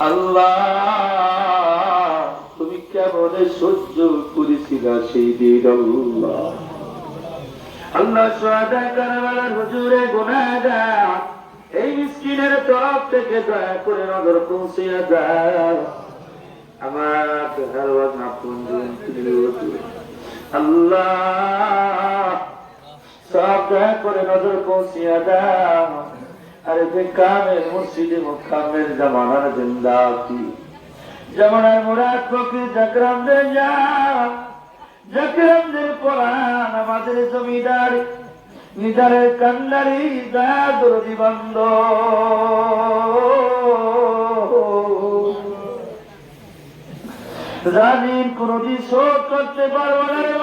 আল্লাহ, তুমি কেমন সহ্য করেছিল সেই দিন আল্লাহ? হুজুরে এই মিসকিনের তরফ থেকে দয়া করে নজর পৌঁছিয়ে দাও। আমার আল্লাহ, সব দয়া করে নজর পৌঁছিয়ে দাও। আরে যে কামের মুর্শিদে মুখামের জামানার জিন্দাতি জামানার মুরাদ ফকির জাকরামদের যা জাকরামদের পরাণ আমাদের জমিদার নিদারের কান্নারি দয়া দরদি বন্ধ জানিন কোনদিন শোধ করতে পারব না রে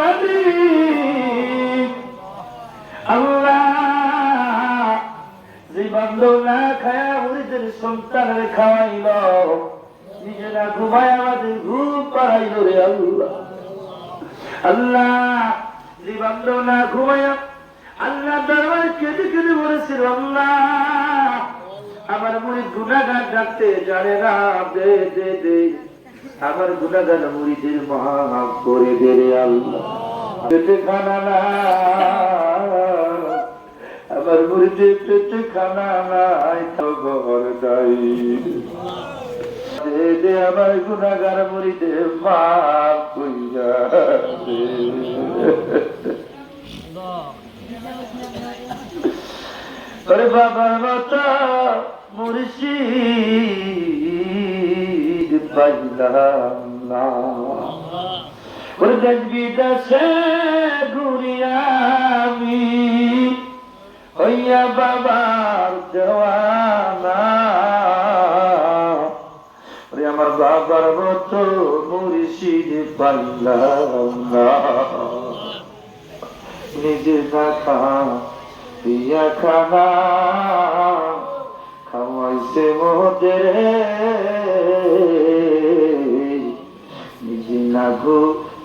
সন্তানের খাওয়াইল। নিজেরা ঘুমায় আমাদের ঘুম পাড়াইল রে আল্লাহ। আল্লাহ বান্ধব না ঘুমায়া, আল্লাহ দরবার কেঁদে কেঁদে বলেছিল, আল্লাহ, আমার মুড়ি গুণাগার ডাকতে জানে না, দে দে দে। আমার গুণাগার মুড়িদের মহা করে দে রে আল্লাহ। খানা না আমার পেটে খানা নাই ঘর দাই দে আমার গুণাগার মুড়িতে মাপ কইয়া ওরে বাবার মাতা মুর্শিদ পাইলাম না। ওরে দেশ বিদেশে ঘুরিয়ামি হইয়া বাবার দেওয়ানা আমার বাবার মতো মুর্শিদ পাইলাম না। নিজে না খা পিয়া খানা, খাওয়াইছে মোদের। নিজে না ঘু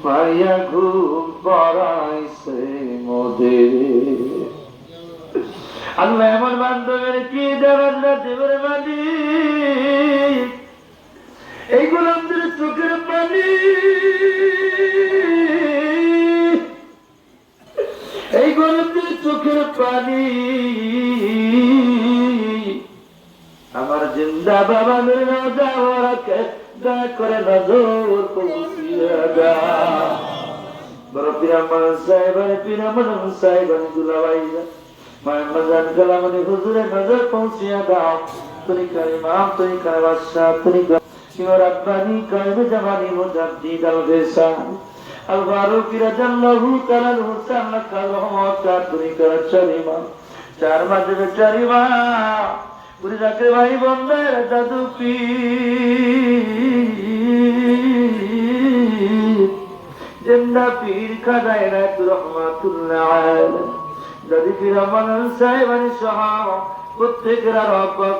পাইয়া ঘুম পড়াইছে মোদের। আল্লাহ এমন বান্ধবের কি দেবেন দেবের মালিক এইগুলো আমাদের চোখের পানি এই গরিবদের চোখের পানি আমার জিন্দা বাবা মেরে যাওয়ারকে দয়া করে নজর বড় পিরামন সাহেবের পিরামন সাহেবের দুলাভাই মোহাম্মদ গোলামনি হুজুরে নজর পৌঁছিয়া দাও। তুমি কারিমাম তুমি কারবাসা তুমি শিও রব্বানি কাইবে জামানি মুজাদ্দিদ আল গেসা আল ফারুক রাজাল্লাহু তাআলা হুসান কালহমা তুমি কারচারিমা চার মাঝে বেচারিমা পুরি রাখে ভাই বন্ধের জাদু পি জিন্দা পীর খাজায় রাতুর রহমাতুল্লাহ দাদি পীর রহমান সাহেব সহ প্রত্যেকের রব্বা